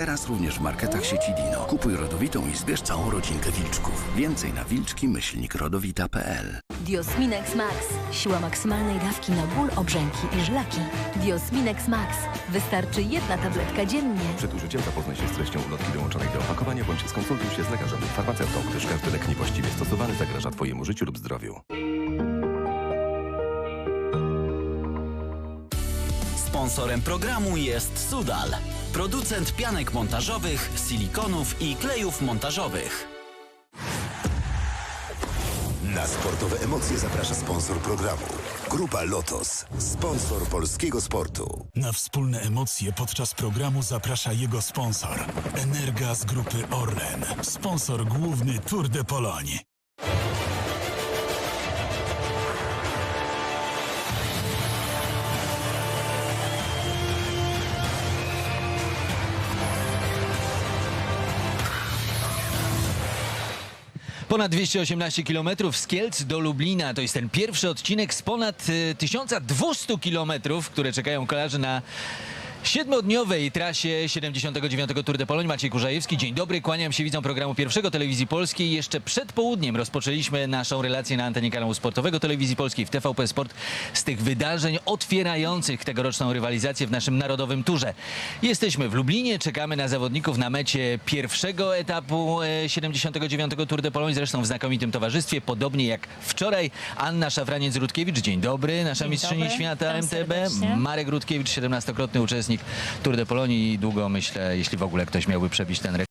Teraz również w marketach sieci Dino. Kupuj rodowitą i zbierz całą rodzinkę wilczków. Więcej na wilczki-rodowita.pl Diosminex Max. Siła maksymalnej dawki na ból, obrzęki i żlaki. Diosminex Max. Wystarczy jedna tabletka dziennie. Przed użyciem zapoznaj się z treścią ulotki dołączonej do opakowania bądź skonsultuj się z lekarzem lub farmaceutą, gdyż każdy lek niewłaściwie stosowany zagraża Twojemu życiu lub zdrowiu. Sponsorem programu jest Sudal, producent pianek montażowych, silikonów i klejów montażowych. Na sportowe emocje zaprasza sponsor programu. Grupa Lotos, sponsor polskiego sportu. Na wspólne emocje podczas programu zaprasza jego sponsor. Energa z grupy Orlen. Sponsor główny Tour de Pologne. Ponad 218 km z Kielc do Lublina. To jest ten pierwszy odcinek z ponad y, 1200 km, które czekają kolarzy na siedmiodniowej trasie 79. Tour de Pologne. Maciej Kurzajewski, dzień dobry. Kłaniam się widzom programu pierwszego Telewizji Polskiej. Jeszcze przed południem rozpoczęliśmy naszą relację na antenie kanału sportowego Telewizji Polskiej w TVP Sport z tych wydarzeń otwierających tegoroczną rywalizację w naszym narodowym turze. Jesteśmy w Lublinie, czekamy na zawodników na mecie pierwszego etapu e, 79. Tour de Pologne, zresztą w znakomitym towarzystwie, podobnie jak wczoraj. Anna Szafraniec-Rutkiewicz, dzień dobry, nasza Dzień mistrzyni dobry, świata MTB. Marek Rutkiewicz, 17-krotny uczestnik Tour de Pologne i długo myślę, jeśli w ogóle ktoś miałby przebić ten rekord.